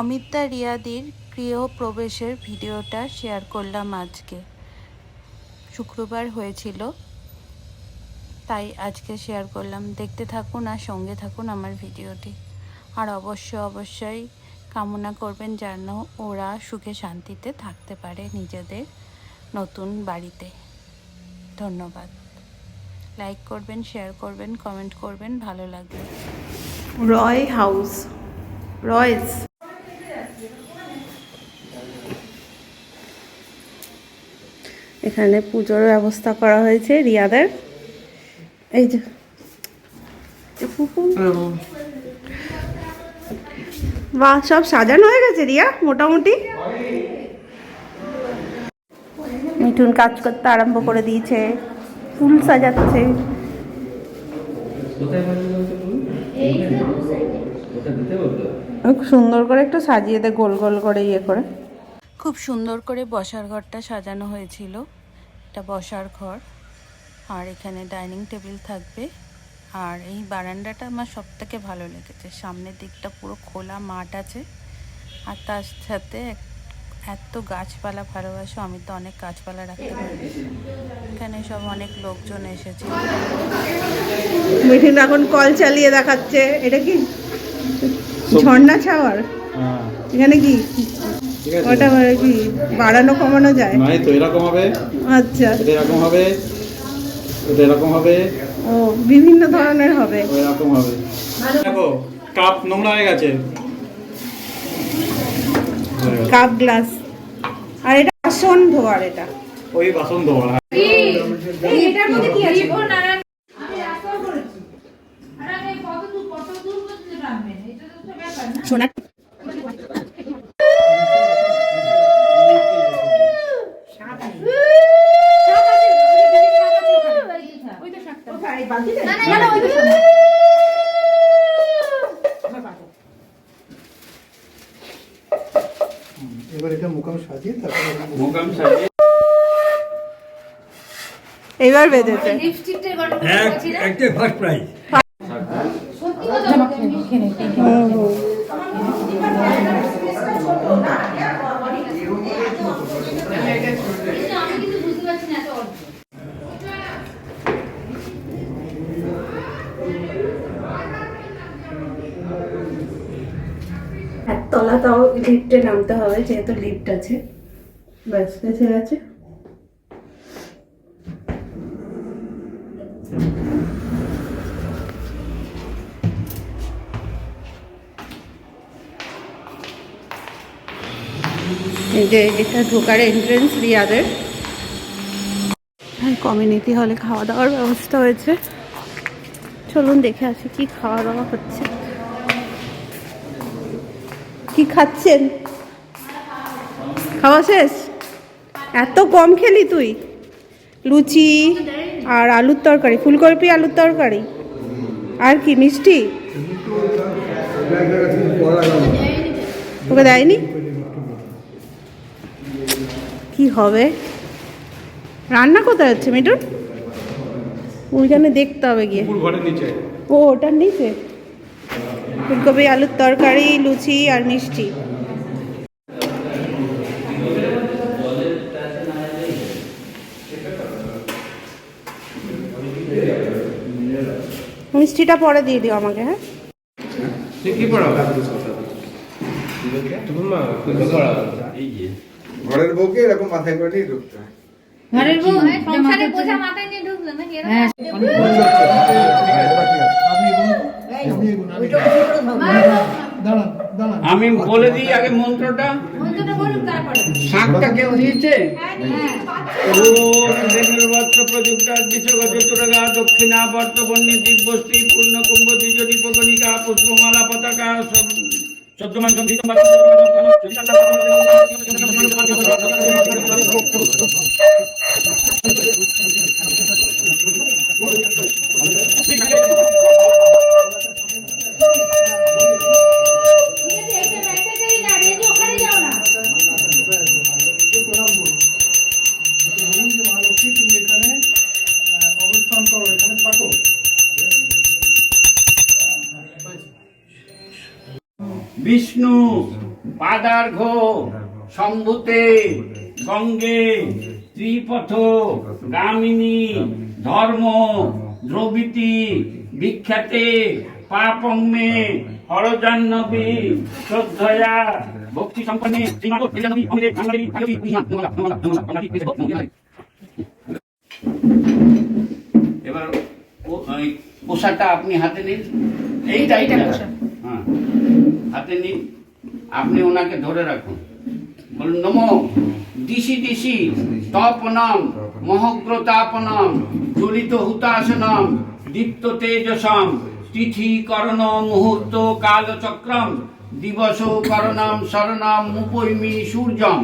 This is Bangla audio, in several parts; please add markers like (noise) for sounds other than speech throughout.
অমিতা রিয়াদির গৃহ প্রবেশের ভিডিওটা শেয়ার করলাম আজকে। শুক্রবার হয়েছিল, তাই আজকে শেয়ার করলাম। দেখতে থাকুন আর সঙ্গে থাকুন আমার ভিডিওটি। আর অবশ্য অবশ্যই কামনা করবেন যেন ওরা সুখে শান্তিতে থাকতে পারে নিজেদের নতুন বাড়িতে। ধন্যবাদ। লাইক করবেন, শেয়ার করবেন, কমেন্ট করবেন, ভালো লাগবে। রয় হাউস, রয়েস। এখানে পুজোর ব্যবস্থা করা হয়েছে রিয়াদের। এই যে বাহ সব সাজানো হয়ে গেছে রিয়া মোটামুটি? মিঠুন কাজ করতে আরম্ভ করে দিয়েছে ফুল সাজাচ্ছে। খুব সুন্দর করে একটু সাজিয়ে দে গোল গোল করে ইয়ে করে। খুব সুন্দর করে বসার ঘরটা সাজানো হয়েছিল। এটা বসার ঘর, আর এখানে ডাইনিং টেবিল থাকবে। আর এই বারান্দাটা আমার সব থেকে ভালো লেগেছে। সামনের দিকটা পুরো খোলা মাঠ আছে, আর তার সাথে এত গাছপালা ভালোবাসো, আমি তো অনেক গাছপালা রাখতে পারি। এখানে সব অনেক লোকজন এসেছে। মিঠুন এখন কল চালিয়ে দেখাচ্ছে। এটা কি? ঝর্ণা ছাওয়ার? এখানে কি? ওটা মানে কি বাড়ানো কমানো যায়? নাই তো এরকম হবে। আচ্ছা। এটা এরকম হবে। এটা এরকম হবে। ও বিভিন্ন ধরনের হবে। এরকম হবে। দেখো কাপ নোংরা হয়ে গেছে। Cup glass. আর এটা বাসন ধোয়ার এটা। ওই বাসন ধোয়া। এটার মধ্যে কি আছে? সোনা এবার এটা মুখাম সাজিয়ে তারপরে মুখাম সাজিয়ে। এবার বেঁধেছে। একটা ফার্স্ট প্রাইজ লিফটে নামতে হবে যেহেতু লিফট আছে। ব্যাস এসে গেছে। এই যে এটা ঢোকার এন্ট্রেন্স রিয়াদের। কমিউনিটি হলে খাওয়া দাওয়ার ব্যবস্থা হয়েছে। চলুন দেখে আসি কি খাওয়া দাওয়া হচ্ছে। কি খাচ্ছেন? খাওয়া শেষ? এত কম খেলি তুই? লুচি আর আলুর তরকারি ফুলকপি আলুর তরকারি। আর কি মিষ্টি? তোকে দেয়নি? কি হবে? রান্না কোথায় হচ্ছে মিটুন ওইখানে দেখতে হবে গিয়ে। ও ওটার নিচে? ফুলকপি আলুর তরকারি লুচি আর মিষ্টি। মিষ্টিটা পরে দিয়ে দিও আমাকে হ্যাঁ? ঘরের বউকে এরকম মাথায় করে নিয়ে ঢুকতে হয়। ঘরের বউ? সংসারে বোঝা মাথায় নিয়ে ঢুকলো নাকি? এরকম? আমি বলে দিই আগে মন্ত্রটা। মন্ত্রটা শাকটা কেউ দিয়েছে দক্ষিণা বর্তবন্যী দিব্যশ্রী পূর্ণ কুম্ভ দ্বিজরি পগনিকা পুষ্পমালা পতাকা বিষ্ণু পাদার্ঘ সম্ভুতে গঙ্গে ত্রিপথ গামিনী ধর্ম দ্রবিতি বিখ্যাতে পাপম্মে হরজাহ্নবী শ্রদ্ধয়া ভক্তি সম্পন্নে এবার পোশাকটা আপনি হাতে নিন। এইটা এইটা। হ্যাঁ। হাতে নিন। আপনি ওনাকে ধরে রাখুন। বলুন, নম, দিশি দিশি, তপনম, মহগ্রতাপনম, জ্বলিত হুতাসনম দীপ্ত তেজসম তিথি করণ মুহূর্ত কালচক্রম, দিবস করণম শরণম মুপৈমি সূর্যম।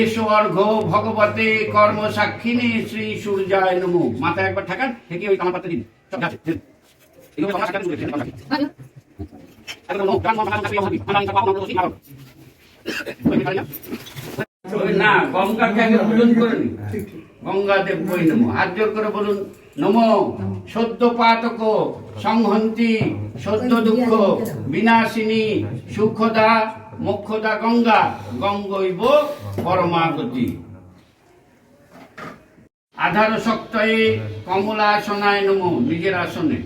এসো অর্ঘ ভগবতে কর্ম সাক্ষিণী শ্রী সূর্যায় নমো। মাথায় একবার ঠাকান থেকে ওই কামার পাত্রে দিন। গঙ্গাদেব বই নম হাত জোর করে বলুন, নম, সদ্য পাতক, সংহন্তি, সদ্য দুঃখ, বিনাশিনী, সুখদা, মোক্ষদা গঙ্গা, গঙ্গৈব পরমাগতি। আধার শক্ত কমলা আসনায় নম, নিজের আসনে।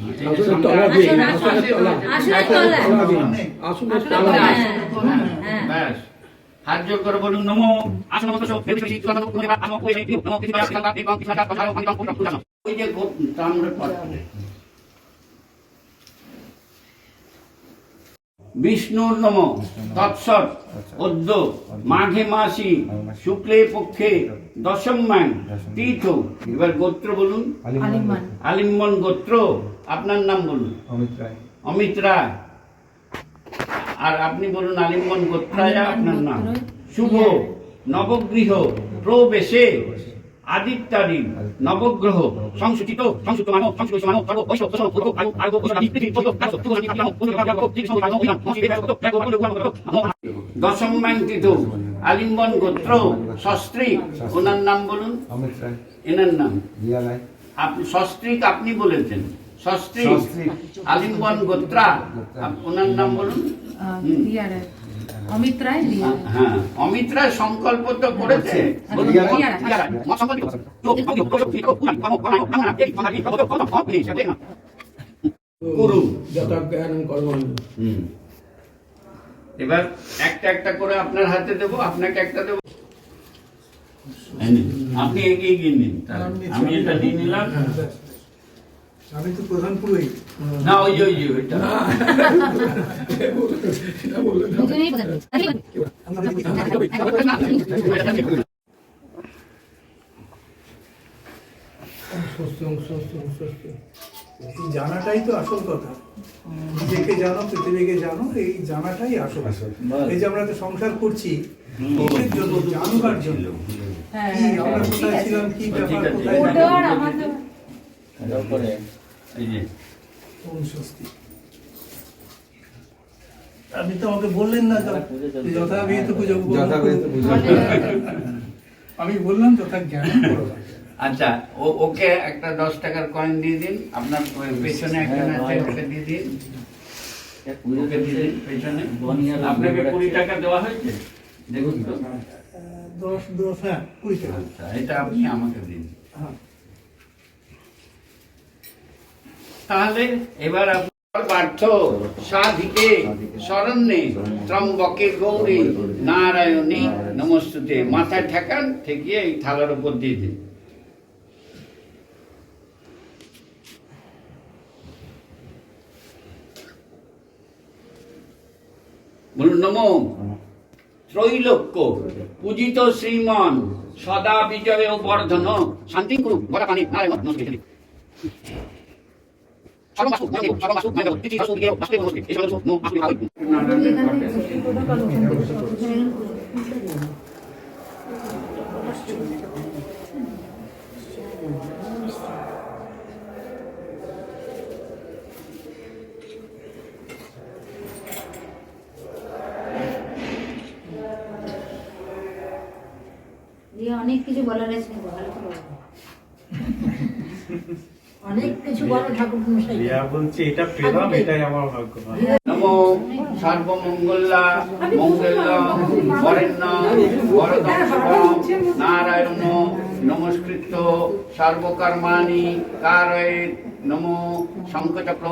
নম বলুন নম নম হ্যাঁ, হ্যাঁ। ব্যাস হাত জোর করে বলুন নমো আসন মতো সব ভেবে বেশি চুয়ান্ন করে বা আসন করে দিও নমো কিছু বায়াস কাকা এবং কিছু কাকা কথা যে গো- তাম্রের পাত্রে বিষ্ণুর নম তৎসৎ অদ্য মাঘে মাসি শুক্লে পক্ষে দশম্যাং তীর্থ। এবার গোত্র বলুন। আলিমান আলিম্বন। গোত্র। আপনার নাম বলুন। অমিত রায়। আর আপনি বলুন আলিম্বন গোত্রায়া আপনার নাম। শুভ নবগৃহ প্রবেশে। আদিত্যাদি নবগ্রহ সংসূচিত সংসূচিত মানব সংসূচিত মানব সর্ব বৈশ্ব পৃথিবী কাশ সময় ব্যাগ গুণ দশম গোত্র সস্ত্রী ওনার নাম বলুন এনার নাম আপনি আপনি বলেছেন সস্ত্রী আলিম্বন গোত্রা ওনার নাম বলুন অমিত রায় হ্যাঁ, সংকল্প তো করেছে। আচ্ছা, আচ্ছা। এবার একটা একটা করে আপনার হাতে দেবো আপনাকে একটা দেবো। আপনি এগিয়ে গিয়ে নিন। আমি এটা দিয়ে নিলাম। আমি তো প্রধান পুরোহিত না ওই ওই ওইটা। জানাটাই তো আসল কথা। নিজেকে জানো পৃথিবীকে জানো এই জানাটাই আসল। এই যে আমরা তো সংসার করছি জন্য জানবার জন্য? আমরা কোথায় ছিলাম কি ব্যাপার। কোথায় ওটা আপনি তো আমাকে বললেন না যথাবিহিত পুজো আমি বললাম যথা জ্ঞান আচ্ছা ও ওকে একটা দশ টাকার কয়েন দিয়ে দিন আপনার পেছনে একটা আছে ওকে দিয়ে দিন। ওকে দিয়ে দিন পেছনে। আপনাকে কুড়ি টাকা দেওয়া হয়েছে? দেখুন তো। দশ দশ হ্যাঁ কুড়ি টাকা। আচ্ছা এটা আপনি আমাকে দিন। হ্যাঁ। তাহলে এবার পার্থ সাধিকে শরণ্যে ত্রম্বকে গৌরী নারায়ণী নমস্তুতে মাথায় ঠেকান, ঠেকিয়ে এই থালার উপর দিয়ে দিন। বলুন ত্রৈলোক্য, পূজিত শ্রীমন, সদা বিজয় বর্ধন। শান্তি করু গড়া পানি নারায়ণ, নমস্কার। অনেক কিছু বলার আছে ভালো বলো। অনেক কিছু বলো ঠাকুর মশাই রিয়া বলছে এটা পেলাম এটাই আমার ভাগ্য নম সর্বমঙ্গলা মঙ্গল বরেণ্য বরদম নারায়ণ নমস্কৃত সর্বকর্মাণি কারয়ে নম শঙ্খচক্র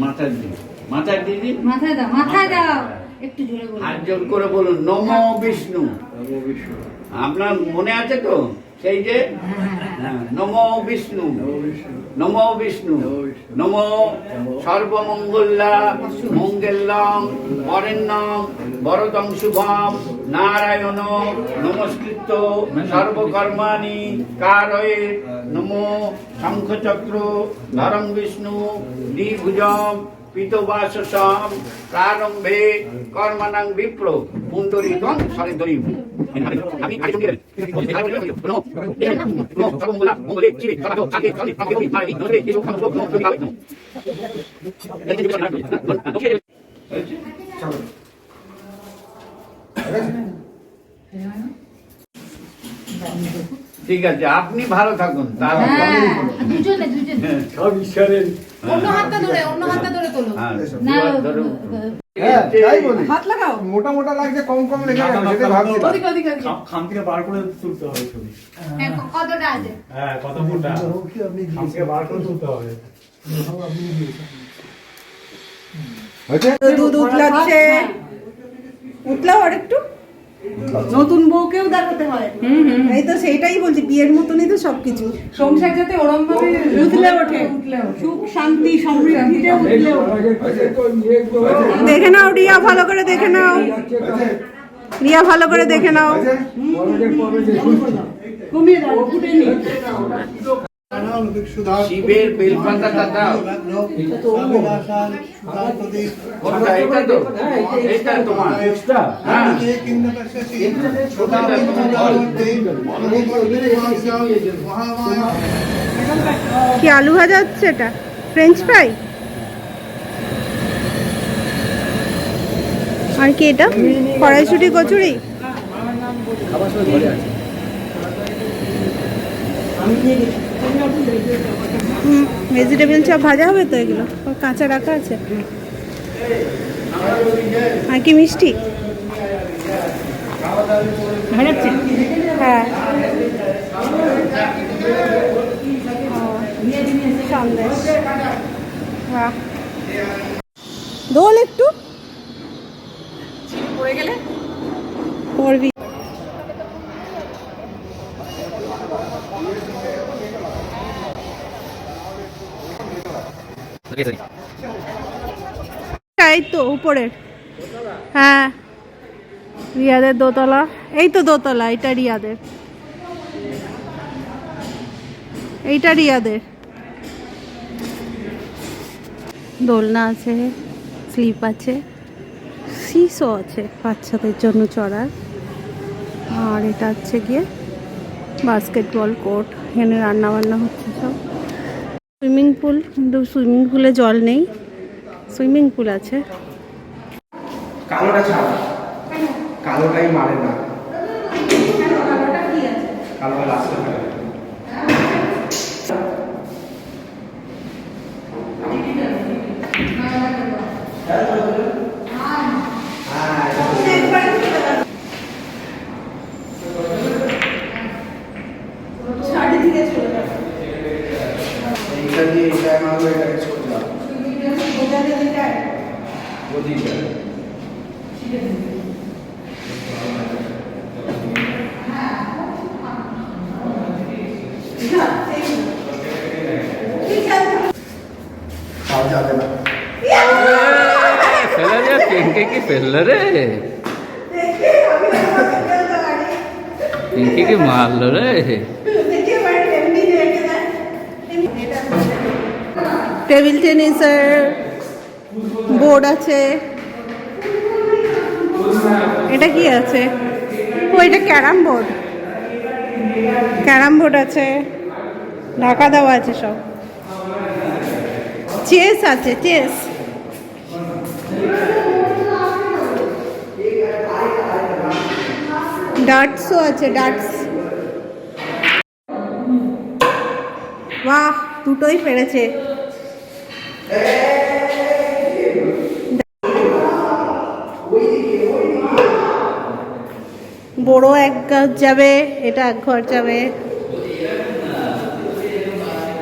মাথার দিদি মাথার দিদি মাথায় দাও মাথায় দাও একটু জোরে বলো হাত জোর করে বলুন নম বিষ্ণু। আপনার মনে আছে তো? সেই যে? হ্যাঁ, নম বিষ্ণু। নম বিষ্ণু। নম সর্বমঙ্গলা মঙ্গলম বরেণ্যম বরদম শুভম নারায়ণ নমস্কৃত সর্বকর্মাণি কারয়ে নম শঙ্খচক্র ধরম বিষ্ণু দ্বিভুজম পিতবাসসম প্রারম্ভে কর্মণাং বিপ্র পুণ্ডরীকং সরিদরি আমি আগে চলে গেলেন সর্বমঙ্গলা মঙ্গলে চিরে সদাতো সাথে সাথে সাথে সাথে নমস্তে এই সব সমস্ত নমস্তে আবে ঠিক আছে আপনি ভালো থাকুন হ্যাঁ দুজনে দুজনে। সব ঈশ্বরের অন্য হাতটা ধরে অন্য হাতটা ধরে তোলো। হ্যাঁ না ধরে হ্যাঁ তাই বলি। হাত লাগাও মোটা মোটা লাগছে কম কম লেগে না, না, যাবে সেটা ভাবছি। ওদিকে ওদিকে ওদিকে খাম- খাম থেকে বার করে তুলতে হবে ছবি। হ্যাঁ কতটা আছে? হ্যাঁ কত ফুটা? খাম থেকে বার করে তুলতে হবে। দুধ উতলাচ্ছে উতলাও আর একটু নতুন বউকেও দেখাতে হয়। এই তো সেইটাই বলছি বিয়ের মতনই তো সবকিছু। সংসার যাতে ওরম ভাবে উতলে ওঠে। সুখ শান্তি সমৃদ্ধিতে ওঠে। দেখে নাও রিয়া ভালো করে দেখে নাও। রিয়া ভালো করে দেখে নাও। কমিয়ে দাও ফুটে শিবের বেলপাতাটা দাও। কোনটা? এটা তো এটা তোমার। হ্যাঁ। কি আলু ভাজা হচ্ছে এটা? ফ্রেঞ্চ ফ্রাই আর কি এটা? কড়াইশুটি কচুরি? ভেজিটেবল চপ ভাজা হবে তো এগুলো? কাঁচা রাখা আছে? আর কি মিষ্টি? হ্যাঁ। সন্দেশ। দোল একটু পড়ে গেলে করবি এই তো উপরের। হ্যাঁ। রিয়াদের দোতলা। এই তো দোতলা এটা রিয়াদের। এইটা রিয়াদের। দোলনা আছে, স্লিপ আছে, সিসও আছে বাচ্চাদের জন্য চড়ার। আর এটা হচ্ছে গিয়ে বাস্কেটবল কোর্ট। এখানে রান্না বান্না হচ্ছে সব। সুইমিং পুল কিন্তু সুইমিং পুলে জল নেই। সুইমিং পুল আছে। কালোটা ছাড়া। কালোটাই মারে না। কালোটা লাস্টে থাকে এইটা দিয়ে এটা মারবো এটাকে ছোট দাও গদিটা খাওয়া যাবে না ফেলে যা পিঙ্কি কি ফেললে রে পিঙ্কি কি মারলো রে টেবিল টেনিসের বোর্ড আছে। এটা কি আছে? ও, এটা ক্যারাম বোর্ড। ক্যারাম বোর্ড আছে। ঢাকা দেওয়া আছে সব। চেস আছে, চেস। ডাটসও আছে ডাটস বাহ, দুটোই পেরেছে। বড় এক ঘর যাবে, এটা এক ঘর যাবে।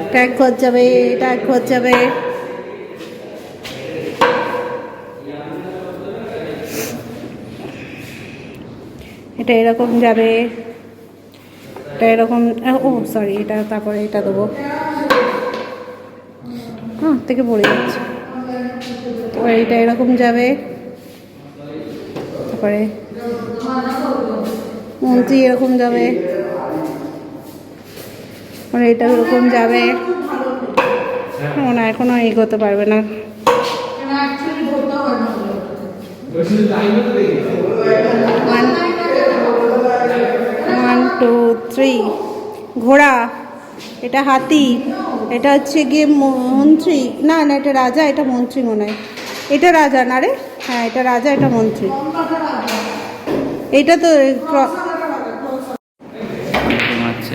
এটা এক ঘর যাবে, এটা এক ঘর যাবে। এটা এরকম যাবে। এটা এরকম ও সরি এটা তারপরে এটা দেবো। হ্যাঁ থেকে পড়ে যাচ্ছে। তারপরে এটা এরকম যাবে। তারপরে মন্ত্রী এরকম যাবে। মানে এটা এরকম যাবে। না এখনও এগোতে পারবে না। ওয়ান টু থ্রি ঘোড়া, এটা হাতি, এটা হচ্ছে গিয়ে মন্ত্রী। না না, এটা রাজা, এটা মন্ত্রী মনে হয়। এটা রাজা না রে? হ্যাঁ এটা রাজা, এটা মন্ত্রী। এটা তো ক্র- ঘুমাচ্ছে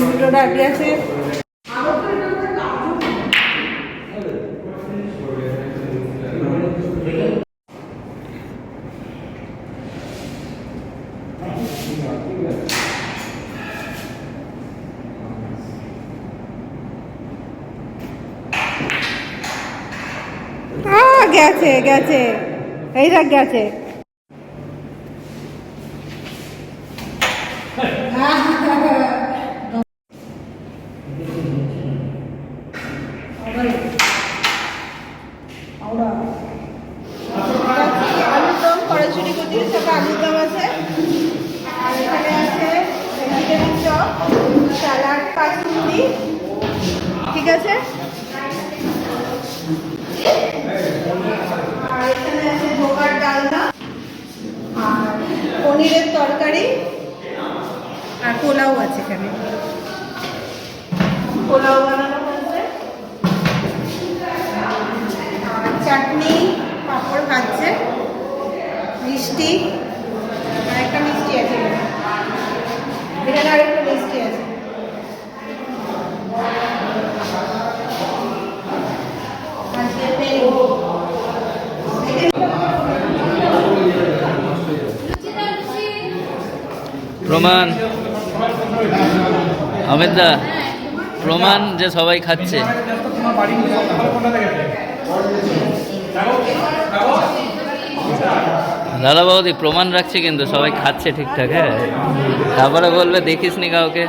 দুটো ডাটি আছে আহ, গেছে গেছে। এই দেখ গেছে আলুর দম কড়াইশুটি কুটি তারপর আলুর দম আছে আর এখানে আছে ভেজিটেবিল চপ স্যালাড কাসুন্দি ঠিক আছে আর এখানে আছে ধোকার ডালনা আর পনিরের তরকারি আর পোলাও আছে এখানে পোলাও বানানো হয়েছে আর চাটনি পাঁপড় ভাজছে মিষ্টি। একটা মিষ্টি আছে। প্রমাণ। অমিত দা প্রমাণ যে সবাই খাচ্ছে। দাদা বাবুদি প্রমাণ রাখছে কিন্তু সবাই খাচ্ছে ঠিকঠাক হ্যাঁ? তারপরে বলবে, দেখিস নি কাউকে।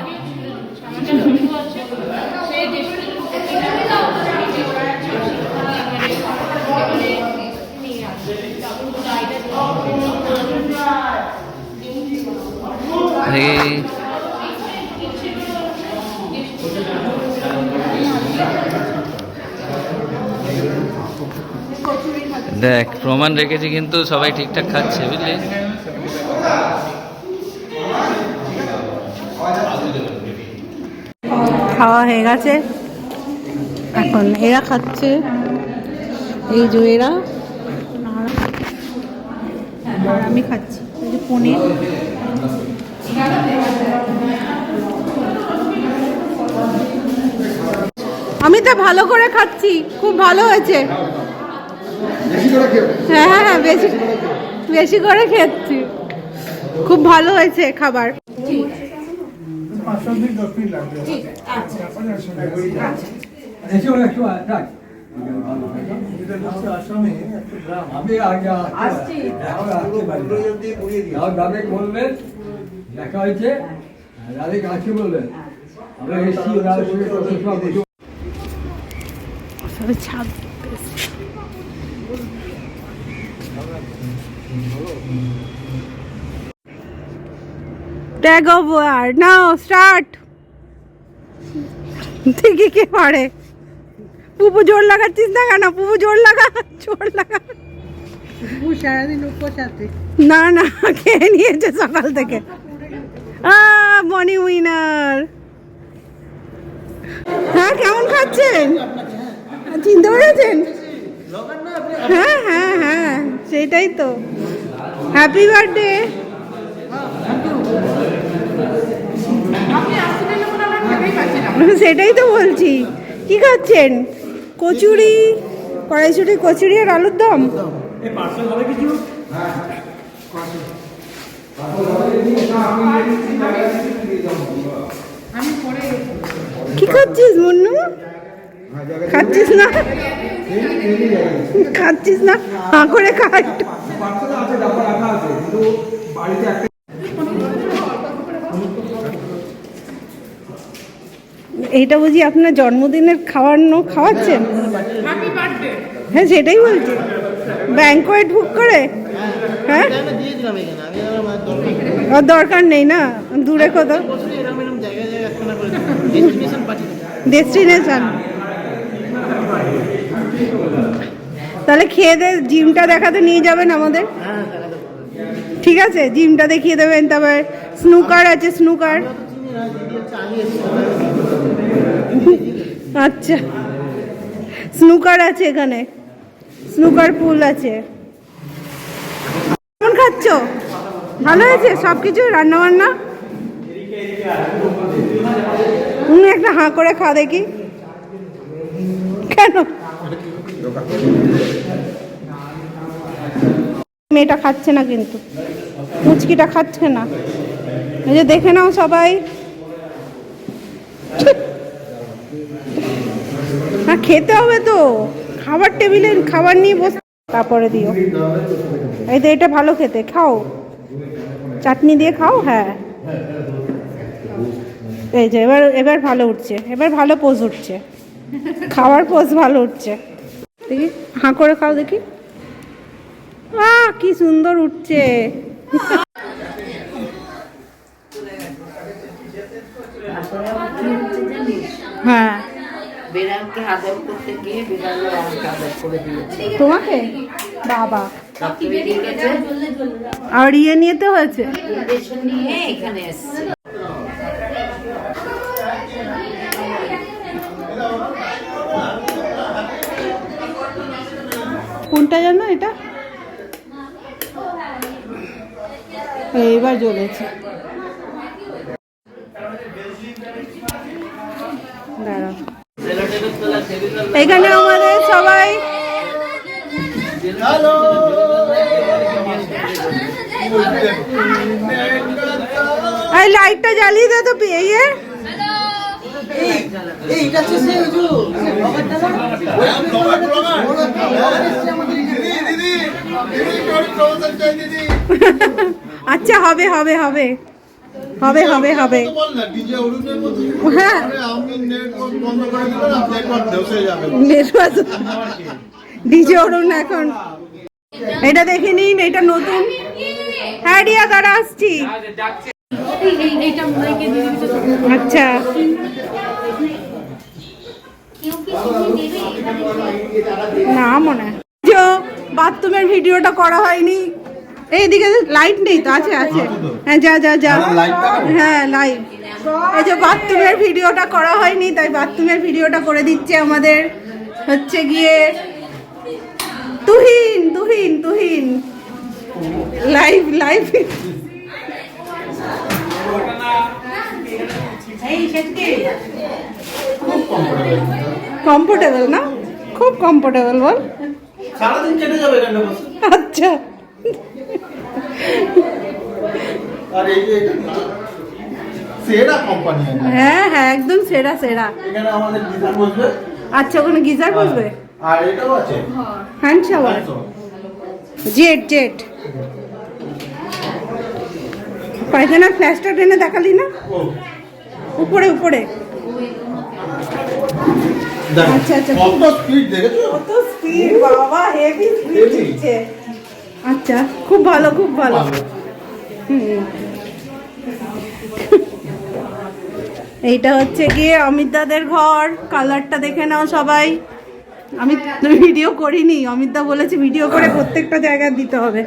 এই দেখ, প্রমাণ রেখেছি কিন্তু সবাই ঠিকঠাক খাচ্ছে, বুঝলি? খাওয়া হয়ে গেছে। এখন এরা খাচ্ছে। এই যে এরা। আর আমি খাচ্ছি। এই যে পনির। আমি তো ভালো করে খাচ্ছি। খুব ভালো হয়েছে। হ্যাঁ হ্যাঁ হ্যাঁ বেশি বেশি করে খেয়েছি। খুব ভালো হয়েছে খাবার। মিনিট দশ মিনিট লাগবে তারপরে আসলে এটা হচ্ছে আসামে একটা গ্রাম আমি আগে আসছি দাদা বলবেন দেখা হয়েছে দাদা কাছে বলবেন আমরা এসছি দাদার সঙ্গে কত সব কিছু সবে ছাদ দেখতে এসেছে। ট্যাগ ওয়ার নাও স্টার্ট দেখি কে পারে পুপু জোর লাগাচ্ছিস না কেন? পুপু জোর লাগা জোর লাগা। না না খেয়ে নিয়েছে সকাল থেকে? মনি উইনার হ্যাঁ কেমন খাচ্ছেন? চিনতে পেরেছেন? হ্যাঁ হ্যাঁ হ্যাঁ সেটাই তো। হ্যাপি বার্থডে সেটাই তো বলছি। কি খাচ্ছেন? কচুরি কড়াইশুটি কচুরি আর আলুর দম? কি খাচ্ছিস মুন্নু? খাচ্ছিস না? খাচ্ছিস না? হাঁ করে খা একটু এইটা বুঝি আপনার জন্মদিনের খাওয়ানো খাওয়াচ্ছেন? হ্যাঁ সেটাই বলছি। ব্যাংকোয়েট বুক করে? হ্যাঁ? দরকার নেই না? দূরে কত ডেস্টিনেশন তাহলে খেয়ে দে, জিমটা দেখাতে নিয়ে যাবেন আমাদের? ঠিক আছে, জিমটা দেখিয়ে দেবেন, তারপর স্নুকার আছে স্নুকার আচ্ছা স্নুকার আছে এখানে স্নুকার পুল আছে। কেমন খাচ্ছ? ভালো হয়েছে? সব কিছু রান্না বান্না একটা হাঁ করে খা দেখি। কেন? মেয়েটা খাচ্ছে না কিন্তু। মুচকিটা খাচ্ছে না। এই যে দেখে নাও সবাই। হ্যাঁ খেতে হবে তো। খাবার টেবিলে খাবার নিয়ে বস তারপরে দিও। এই তো এটা ভালো খেতে। খাও। চাটনি দিয়ে খাও হ্যাঁ। এই যে এবার এবার ভালো উঠছে। এবার ভালো পোজ উঠছে। খাওয়ার পোজ ভালো উঠছে। দেখি হাঁ করে খাও দেখি। আহ কি সুন্দর উঠছে। হ্যাঁ। বেড়ালকে আদর করতে গিয়ে বেড়াল আমাকে আদর করে দিয়েছে। তোমাকে? বাবা। আর ইয়ে নিতে হয়েছে? নিয়ে এখানে এসছে। কোনটা জানো এটা? এইবার জ্বলেছে। দাঁড়াও এখানে আমাদের সবাই লাইটটা জ্বালিয়ে দে তো আচ্ছা হবে হবে হবে। হবে হবে হবে। হ্যাঁ। ডিজে অরুণ এখন। এটা দেখে নিন এটা নতুন। হ্যাঁ রিয়া দাঁড়া আসছি। আচ্ছা। না মনে হয়। যে বাথরুমের ভিডিওটা করা হয়নি। এইদিকে লাইট নেই তো আছে আছে। হ্যাঁ যা যা যা। হ্যাঁ লাইভ এই যে বাথরুমের ভিডিওটা করা হয়নি তাই বাথরুমের ভিডিওটা করে দিচ্ছে আমাদের হচ্ছে গিয়ে Tuhin Tuhin Tuhin. Live live. Comfortable না? খুব কমফোর্টেবল বল। সারাদিন কেটে যাবে আচ্ছা। আর এই যে সেরা কোম্পানি হ্যাঁ হ্যাঁ একদম সেরা সেরা। এখানে আমাদের গিজার বসবে। আচ্ছা ওখানে গিজার বসবে? আর এটাও আছে। Hand shower jet jet. পায়খানার ফ্ল্যাশটা টেনে দেখালি না? উপরে উপরে। কত স্পিড দেখেছ? কত স্পিড বাবা হেভি স্পিড দিচ্ছে। আচ্ছা খুব ভালো খুব ভালো। ভালো। হুম। এইটা হচ্ছে গিয়ে অমিতদাদের ঘর। কালারটা দেখে নাও সবাই। আমি ভিডিও করিনি অমিতদা বলেছে ভিডিও করে প্রত্যেকটা জায়গায় দিতে হবে।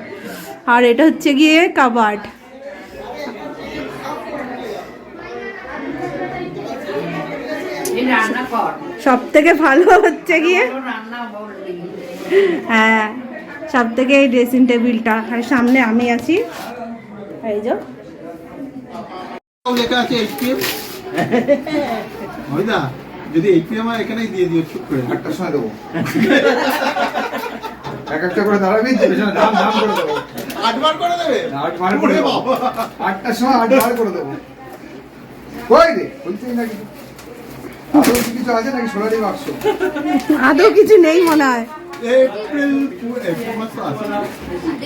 আর এটা হচ্ছে গিয়ে কাবার্ড। সব থেকে ভালো হচ্ছে গিয়ে? হ্যাঁ সব থেকে এই ড্রেসিং টেবিলটা আর সামনে আমি আছি। এই যে। লেখা আছে এইচপিএম যদি এইচপিএম এখানেই দিয়ে দিও চুপ করে। আটটার সময় দেবো। এক একটা করে দাঁড়াবি দাম দাম করে দেবো। আটবার করে দেবে? আট করে দেবো। আটটার সময় আট বার করে দেবো। কই রে? বলছি নাকি। আদৌ কিছু নেই মনে হয়।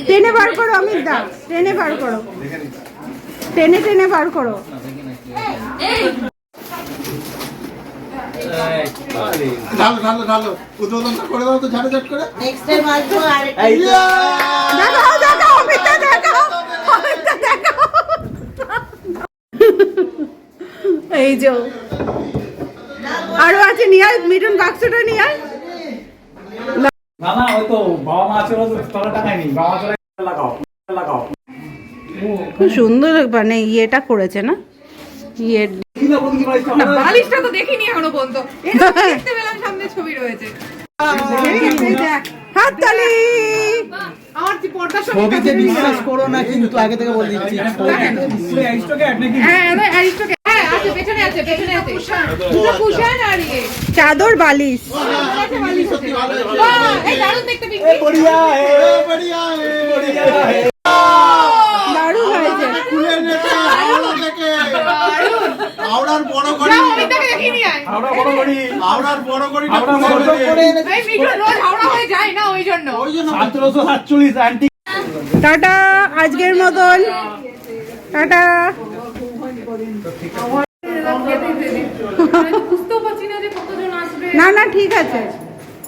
টেনে বার করো অমিত দা টেনে বার করো। টেনে টেনে বার করো। ঢালো ঢালো ঢালো। উদ্বোধনটা করে দাও তো ঝাড়ে ঝাট করে। দেখাও দেখাও অমিত দেখাও। অমিত দেখাও। এই যে আরও আছে নিয়ে আয় মিঠুন বাক্সটা নিয়ে আয়। না না ওই তো বাবা মা তোরা টাকাই নেই। বাবা তোরা লাগাও লাগাও। খুব সুন্দর মানে ইয়েটা করেছে না? ইয়ে কি কি বালিশটা তো দেখিনি এখনও পর্যন্ত। এটা দেখতে পেলাম সামনে ছবি রয়েছে। হাততালি আমার যে পর্দার সঙ্গে বিশ্বাস করো। না কিন্তু আগে থেকে বলে দিচ্ছি। হ্যাঁ অ্যারিস্টোকে আছে পেছনে আছে পেছনে আছে। দুটো কুশন আর ইয়ে? চাদর বালিশ। এই দারুণ দেখতে পিঙ্কি এ, বড়িয়া হে। দারুণ হয়েছে। খুলে এনেছে হাওড়া থেকে। হাওড়ার বড় গড়ি। অমিতাকে দেখিয়ে আয়। আমরা বড় করি হাওড়ার বড় গড়িটা হাওড়া বড় করে এই মিঠুন রোজ হাওড়া হয়ে যায় না ওই জন্য? ওই জন্য সতেরোশো সাতচল্লিশ আন্টি। টাটা আজকের মতন। টাটা। (laughs) না না ঠিক আছে।